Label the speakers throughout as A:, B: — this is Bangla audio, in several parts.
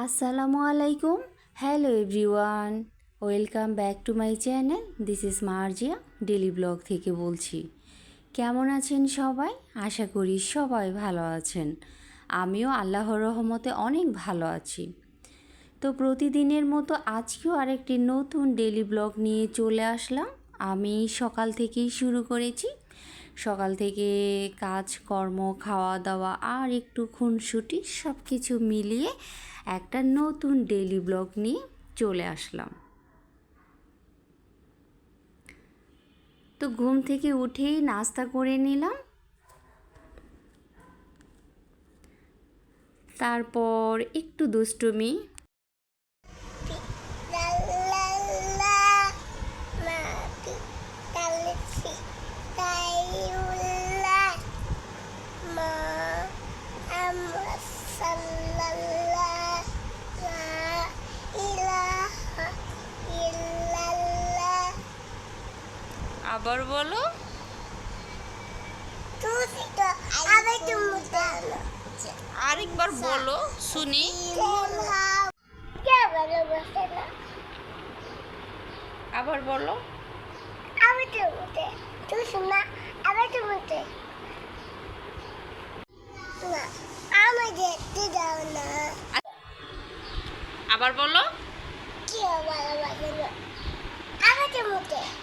A: আসসালামু আলাইকুম। Hello everyone welcome back to my channel this is Marzia daily blog থেকে বলছি। কেমন আছেন সবাই? আশা করি সবাই ভালো আছেন। আমিও আল্লাহর রহমতে অনেক ভালো আছি। তো প্রতিদিনের মতো আজকেও আরেকটি নতুন ডেলি ব্লগ নিয়ে চলে আসলাম। আমি সকাল থেকেই শুরু করেছি। সকাল থেকে কাজকর্ম খাওয়া দাওয়া আর একটু খুনসুটি সব কিছু মিলিয়ে একটা নতুন ডেলি ব্লগ নিয়ে চলে আসলাম। তো ঘুম থেকে উঠেই নাস্তা করে নিলাম। তারপর একটু দুষ্টুমি আবার বলো। আরেকবার বলো শুনি। আবার বলো। আবার বলো
B: কি ভালোবাসে না। আবে তুমি তুই তো আবে তুমি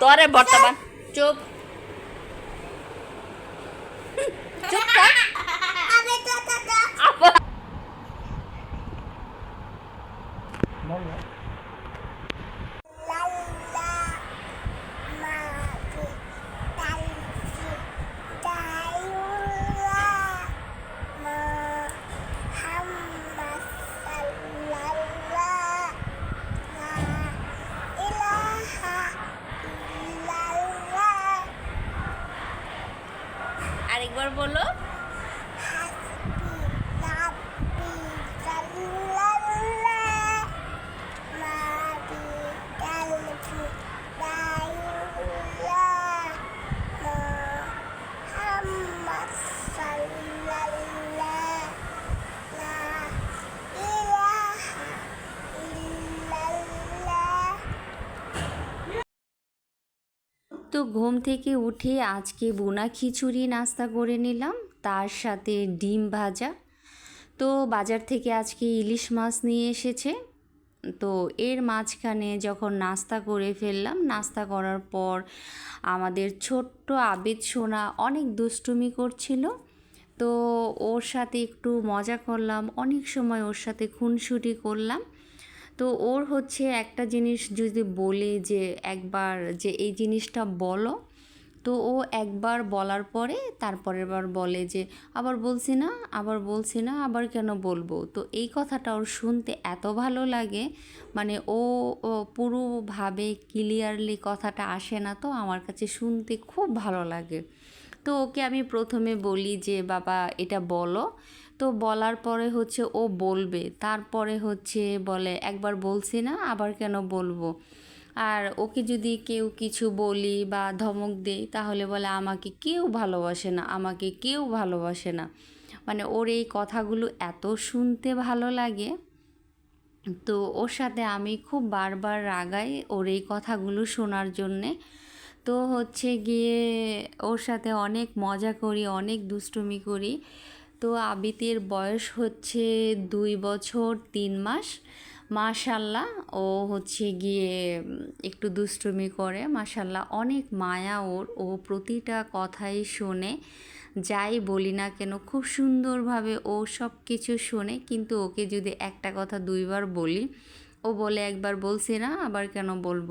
A: তোরে বর্তমান। চুপ। চুপ থাক আরেকবার বলো। তো ঘুম থেকে উঠে আজকে বোনা খিচুড়ি নাস্তা করে নিলাম, তার সাথে ডিম ভাজা। তো বাজার থেকে আজকে ইলিশ মাছ নিয়ে এসেছে। তো এর মাঝখানে যখন নাস্তা করে ফেললাম, নাস্তা করার পর আমাদের ছোট্ট আবেদ সোনা অনেক দুষ্টুমি করছিল। তো ওর সাথে একটু মজা করলাম, অনেক সময় ওর সাথে খুনসুটি করলাম। তো ওর হচ্ছে একটা জিনিস যদি বলে যে একবার যে এই জিনিসটা বলো, তো ও একবার বলার পরে তারপরের বার বলে যে আবার বলছি না, আবার বলছি না, আবার কেন বলব? তো এই কথাটা ওর শুনতে এত ভালো লাগে মানে ও পুরোভাবে ক্লিয়ারলি কথাটা আসে না তো আমার কাছে শুনতে খুব ভালো লাগে। তো ওকে আমি প্রথমে বলি যে বাবা এটা বলো তো বলার পরে হচ্ছে ও বলবে। তারপরে হচ্ছে বলে, একবার বলছি না, আবার কেন বলব? আর ওকে যদি কেউ কিছু বলি বা ধমক দেই তাহলে বলে, আমাকে কেউ ভালোবাসে না, আমাকে কেউ ভালোবাসে না। মানে ওর এই কথাগুলো এত শুনতে ভালো লাগে। তো ওর সাথে আমি খুব বারবার রাগাই ওর এই কথাগুলো শোনার জন্যে। তো হচ্ছে গিয়ে ওর সাথে অনেক মজা করি, অনেক দুষ্টুমি করি। তো আবিতের বয়স হচ্ছে দুই বছর তিন মাস। মাশাল্লাহ, ও হচ্ছে গিয়ে একটু দুষ্টুমি করে। মাশাল্লাহ, অনেক মায়া ওর। ও প্রতিটা কথাই শোনে। যাই বলি না কেন, খুব সুন্দরভাবে ও সব কিছু শোনে। কিন্তু ওকে যদি একটা কথা দুইবার বলি ও বলে একবার বলছি না, আবার কেন বলব?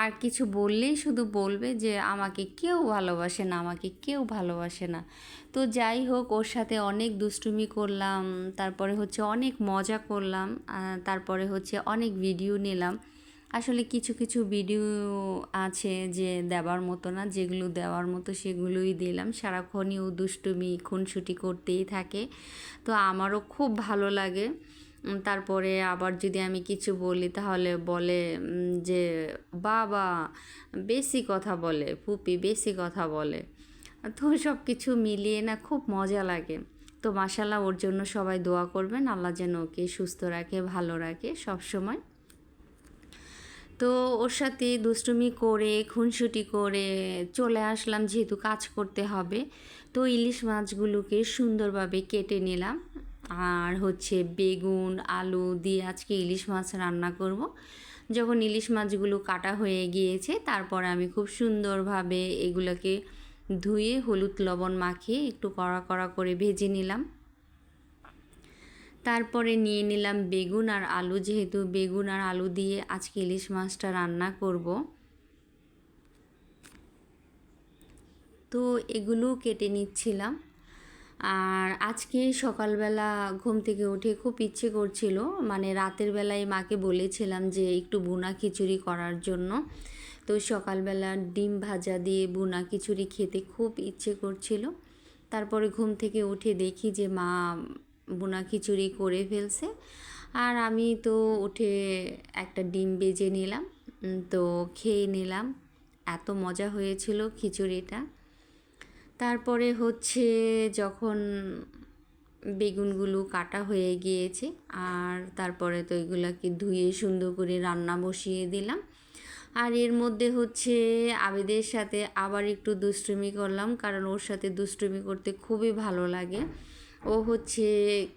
A: আর কিছু বললেই শুধু বলবে যে আমাকে কেউ ভালোবাসে না, আমাকে কেউ ভালোবাসে না। তো যাই হোক, ওর সাথে অনেক দুষ্টুমি করলাম, তারপরে হচ্ছে অনেক মজা করলাম তারপরে হচ্ছে অনেক ভিডিও নিলাম। আসলে কিছু কিছু ভিডিও আছে যে দেওয়ার মতো না, যেগুলো দেওয়ার মতো সেগুলোই দিলাম। সারাক্ষণই ও দুষ্টুমি, খুনসুটি করতেই থাকে। তো আমারও খুব ভালো লাগে। তারপরে আবার যদি আমি কিছু বলি, তাহলে বলে যে বাবা, বেশি কথা বলে, ফুপি বেশি কথা বলে। তো সব কিছু মিলিয়ে না খুব মজা লাগে। তো মাসাল্লাহ ওর জন্য সবাই দোয়া করবেন। আল্লাহ যেন ওকে সুস্থ রাখে, ভালো রাখে সব সময় তো ওর সাথে দুষ্টুমি করে, খুনসুটি করে চলে আসলাম, যেহেতু কাজ করতে হবে। তো ইলিশ মাছগুলোকে সুন্দরভাবে কেটে নিলাম। আর হচ্ছে বেগুন, আলু দিয়ে আজকে ইলিশ মাছ রান্না করব। যখন ইলিশ মাছগুলো কাটা হয়ে গিয়েছে, তারপর আমি খুব সুন্দরভাবে এগুলোকে ধুয়ে হলুদ লবণ মাখিয়ে একটু কড়া কড়া করে ভেজে নিলাম। তারপরে নিয়ে নিলাম বেগুন আর আলু, যেহেতু বেগুন আর আলু দিয়ে আজকে ইলিশ মাছটা রান্না করব। তো এগুলো কেটে নিচ্ছিলাম। আর আজকে সকালবেলা ঘুম থেকে উঠে খুব ইচ্ছে করছিল মানে রাতের বেলায় মাকে বলেছিলাম যে একটু বুনা খিচুড়ি করার জন্য। তো সকালবেলা ডিম ভাজা দিয়ে বুনা খিচুড়ি খেতে খুব ইচ্ছে করছিল। তারপরে ঘুম থেকে উঠে দেখি যে মা বুনা খিচুড়ি করে ফেলছে। আর আমি তো উঠে একটা ডিম বেজে নিলাম তো খেয়ে নিলাম। এত মজা হয়েছিল খিচুড়িটা। তারপরে হচ্ছে যখন বেগুনগুলো কাটা হয়ে গিয়েছে, আর তারপরে তো এগুলাকে ধুয়ে সুন্দর করে রান্না বসিয়ে দিলাম। আর এর মধ্যে হচ্ছে আবেদের সাথে আবার একটু দুষ্টুমি করলাম, কারণ ওর সাথে দুষ্টুমি করতে খুবই ভালো লাগে। ও হচ্ছে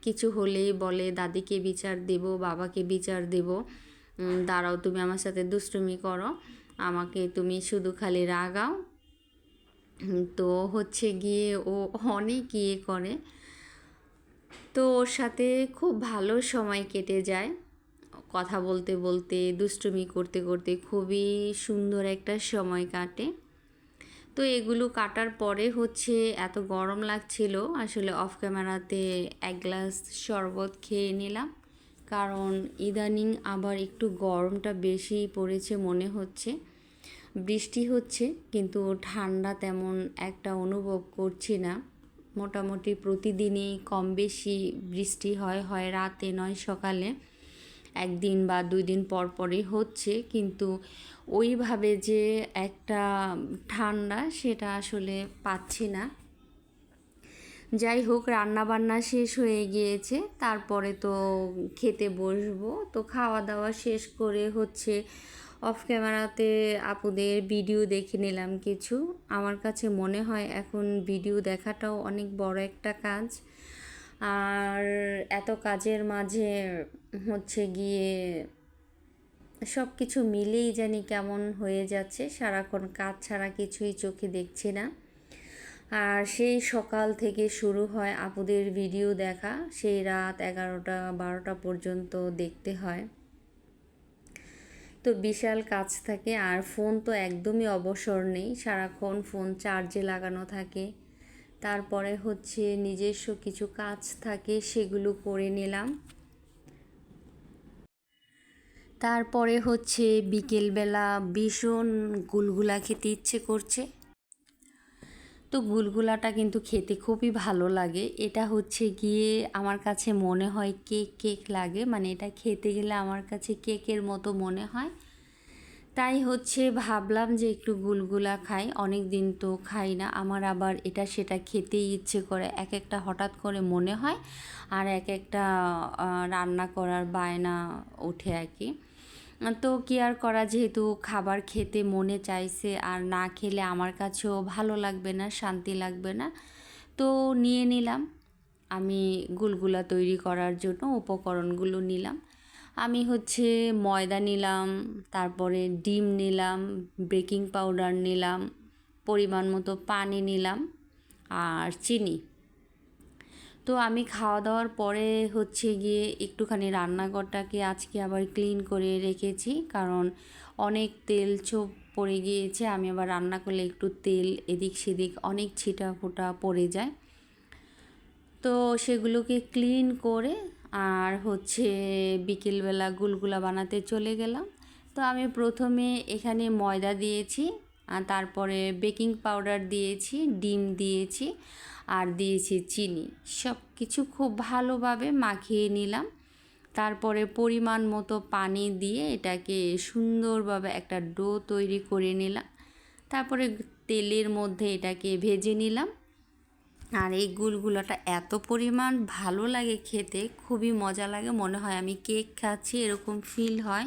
A: কিছু হলেই বলে, দাদিকে বিচার দেব, বাবাকে বিচার দেব। দাঁড়াও তুমি আমার সাথে দুষ্টুমি করো। আমাকে তুমি শুধু খালি রাগাও তো হচ্ছে গিয়ে ও অনেক ইয়ে করে। তো ওর সাথে খুব ভালো সময় কেটে যায়। কথা বলতে বলতে, দুষ্টুমি করতে করতে খুবই সুন্দর একটা সময় কাটে। তো এগুলো কাটার পরে হচ্ছে এত গরম লাগছিল, আসলে অফ ক্যামেরাতে এক গ্লাস শরবত খেয়ে নিলাম। কারণ ইদানিং আবার একটু গরমটা বেশি পড়েছে মনে হচ্ছে। বৃষ্টি হচ্ছে, কিন্তু ঠান্ডা তেমন একটা অনুভব করছি না। মোটামুটি প্রতিদিনই কম বেশি বৃষ্টি হয় হয় রাতে নয় সকালে। একদিন বা দুই দিন পর পরই হচ্ছে, কিন্তু ওইভাবে যে একটা ঠান্ডা সেটা আসলে পাচ্ছি না। যাই হোক রান্না বান্না শেষ হয়ে গিয়েছে, তারপরে তো খেতে বসবো। তো খাওয়া দাওয়া শেষ করে হচ্ছে অফ ক্যামেরাতে আপুদের ভিডিও দেখে নিলাম কিছু। আমার কাছে মনে হয় এখন ভিডিও দেখাটাও অনেক বড় একটা কাজ। আর এত কাজের মাঝে হচ্ছে গিয়ে সব কিছু মিলেই জানি কেমন হয়ে যাচ্ছে। সারাক্ষণ কাজ ছাড়া কিছুই চোখে দেখছি না। আর সেই সকাল থেকে শুরু হয় আপুদের ভিডিও দেখা। সেই রাত এগারোটা, বারোটা পর্যন্ত দেখতে হয়। তো বিশাল কাজ থাকে আর ফোন তো একদমই অবসর নেই। সারাক্ষণ ফোন চার্জে লাগানো থাকে। তারপরে হচ্ছে নিজস্ব কিছু কাজ থাকে সেগুলো করে নিলাম। তারপরে হচ্ছে বিকেলবেলা ভীষণ গুলগুলা খেতে ইচ্ছে করছে। তো গুলগুলাটা কিন্তু খেতে খুবই ভালো লাগে। এটা হচ্ছে গিয়ে আমার কাছে মনে হয় কেক কেক লাগে। মানে এটা খেতে গেলে আমার কাছে কেকের মতো মনে হয়। তাই হচ্ছে ভাবলাম যে একটু গুলগুলা খাই। অনেক দিন তো খাই না। আমার আবার এটা সেটা খেতেই ইচ্ছে করে। এক একটা হঠাৎ করে মনে হয়। আর এক একটা রান্না করার বায়না ওঠে আর কি। তো কি আর করা? যেহেতু খাবার খেতে মনে চাইছে, আর না খেলে আমার কাছেও ভালো লাগবে না, শান্তি লাগবে না। তো নিয়ে নিলাম। আমি গুলগুলা তৈরি করার জন্য উপকরণগুলো নিলাম। আমি হচ্ছে ময়দা নিলাম, তারপরে ডিম নিলাম, বেকিং পাউডার নিলাম, পরিমাণ মতো পানি নিলাম, আর চিনি। তো আমি খাওয়া দাওয়ার পরে হচ্ছে গিয়ে একটুখানি রান্নাঘরটাকে আজকে আবার ক্লিন করে রেখেছি। কারণ অনেক তেল চোপ পড়ে গিয়েছে, আমি আবার রান্না করলে একটু তেল এদিক সেদিক অনেক ছিটা ফোটা পড়ে যায়। তো সেগুলোকে ক্লিন করে আর হচ্ছে বিকেলবেলা গুলগুলা বানাতে চলে গেলাম। তো আমি প্রথমে এখানে ময়দা দিয়েছি আর তারপরে বেকিং পাউডার দিয়েছি, ডিম দিয়েছি। আর দিয়েছি চিনি। সব কিছু খুব ভালোভাবে মাখিয়ে নিলাম। তারপরে পরিমাণ মতো পানি দিয়ে এটাকে সুন্দরভাবে একটা ডো তৈরি করে নিলাম। তারপরে তেলের মধ্যে এটাকে ভেজে নিলাম। আর এই গুলগুলোটা এত পরিমাণ ভালো লাগে খেতে, খুবই মজা লাগে, মনে হয় আমি কেক খাচ্ছি, এরকম ফিল হয়।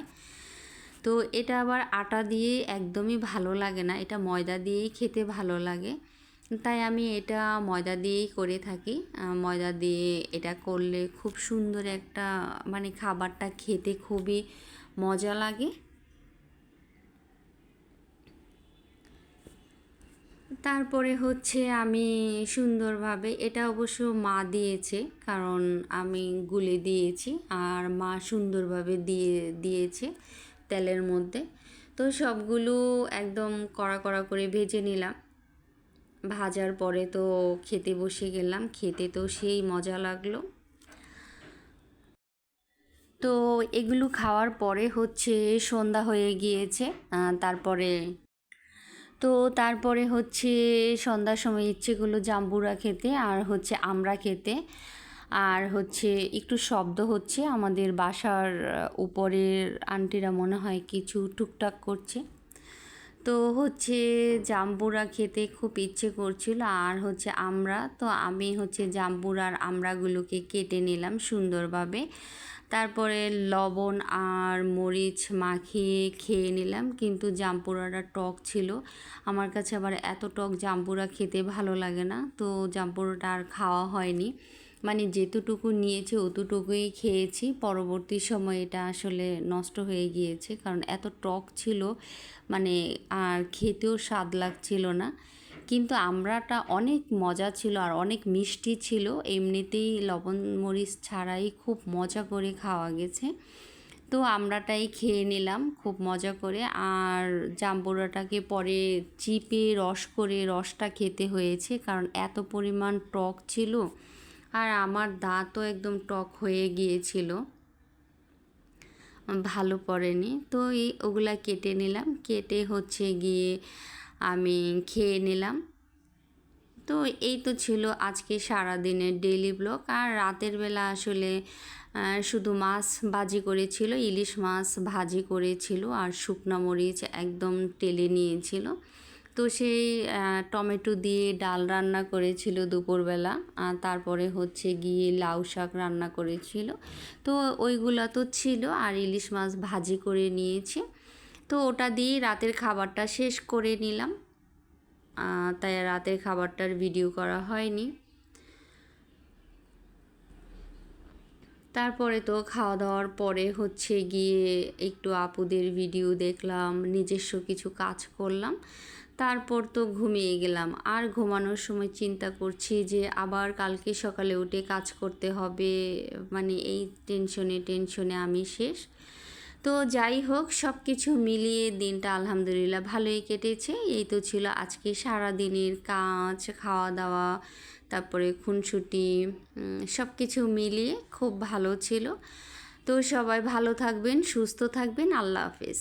A: তো এটা আবার আটা দিয়ে একদমই ভালো লাগে না, এটা ময়দা দিয়েই খেতে ভালো লাগে। তাই আমি এটা ময়দা দিয়েই করে থাকি। ময়দা দিয়ে এটা করলে খুব সুন্দর একটা মানে খাবারটা খেতে খুবই মজা লাগে। তারপরে হচ্ছে আমি সুন্দরভাবে, এটা অবশ্য মা দিয়েছে, কারণ আমি গুলে দিয়েছি আর মা সুন্দরভাবে দিয়ে, দিয়েছে তেলের মধ্যে। তো সবগুলো একদম কড়া কড়া করে ভেজে নিলাম। ভাজার পরে তো খেতে বসে গেলাম, খেতে তো সেই মজা লাগল। তো এগুলো খাওয়ার পরে হচ্ছে সন্ধ্যা হয়ে গিয়েছে তারপরে তো তারপরে হচ্ছে সন্ধ্যার সময় ইচ্ছে করল জাম্বুরা খেতে আর হচ্ছে আমরা খেতে। আর হচ্ছে একটু শব্দ হচ্ছে আমাদের বাসার উপরের আন্টিরা মনে হয় কিছু টুকটাক করছে। তো হচ্ছে জাম্বুরা খেতে খুব ইচ্ছে করছিল, আর হচ্ছে আমরা, তো আমি হচ্ছে জাম্বুরার আমড়াগুলোকে কেটে নিলাম সুন্দরভাবে। তারপরে লবণ আর মরিচ মাখিয়ে খেয়ে নিলাম, কিন্তু জাম্বুরাটা টক ছিল। আমার কাছে আবার এত টক জাম্বুরা খেতে ভালো লাগে না, তো জাম্বুরাটা আর খাওয়া হয়নি। মানে যেতটুকু নিয়েছি অতটুকুই খেয়েছি। পরবর্তী সময় এটা আসলে নষ্ট হয়ে গিয়েছে। কারণ এত টক ছিল মানে আর খেতেও স্বাদ লাগছিল না। কিন্তু আমরাটা অনেক মজা ছিল আর অনেক মিষ্টি ছিল। এমনিতেই লবণ মরিচ ছাড়াই খুব মজা করে খাওয়া গেছে। তো আমরাটাই খেয়ে নিলাম খুব মজা করে। আর জাম্বুরাটাকে পরে চিপে রস করে রসটা খেতে হয়েছে। কারণ এত পরিমাণ টক ছিল আর আমার দাঁতও একদম টক হয়ে গিয়েছিল। ভালো পড়েনি। তো এই ওগুলা কেটে নিলাম। কেটে হচ্ছে গিয়ে আমি খেয়ে নিলাম। তো এই তো ছিল আজকে সারা দিনের ডেইলি ব্লগ আর রাতের বেলা আসলে শুধু মাছ ভাজি করেছিল, ইলিশ মাছ ভাজি করেছিল, আর শুকনা মরিচ একদম টেলে নিয়েছিল। তো সেই টমেটো দিয়ে ডাল রান্না করেছিল দুপুরবেলা। আর তারপরে হচ্ছে গিয়ে লাউ শাক রান্না করেছিল। তো ওইগুলা তো ছিল, আর ইলিশ মাছ ভাজি করে নিয়েছে। তো ওটা দিয়ে রাতের খাবারটা শেষ করে নিলাম। তাই রাতের খাবারটার ভিডিও করা হয়নি। তারপরে তো খাওয়া দাওয়ার পরে হচ্ছে গিয়ে একটু আপুদের ভিডিও দেখলাম, নিজস্ব কিছু কাজ করলাম। তারপর তো ঘুমিয়ে গেলাম। আর ঘুমানোর সময় চিন্তা করছি যে আবার কালকে সকালে উঠে কাজ করতে হবে মানে এই টেনশনে টেনশনে আমি শেষ। তো যাই হোক সব কিছু মিলিয়ে দিনটা আলহামদুলিল্লাহ ভালোই কেটেছে। এই তো ছিল আজকে সারা দিনের কাজ খাওয়া দাওয়া তারপরে খুনসুটি সব কিছু মিলিয়ে খুব ভালো ছিল। তো সবাই ভালো থাকবেন, সুস্থ থাকবেন। আল্লাহ হাফেজ।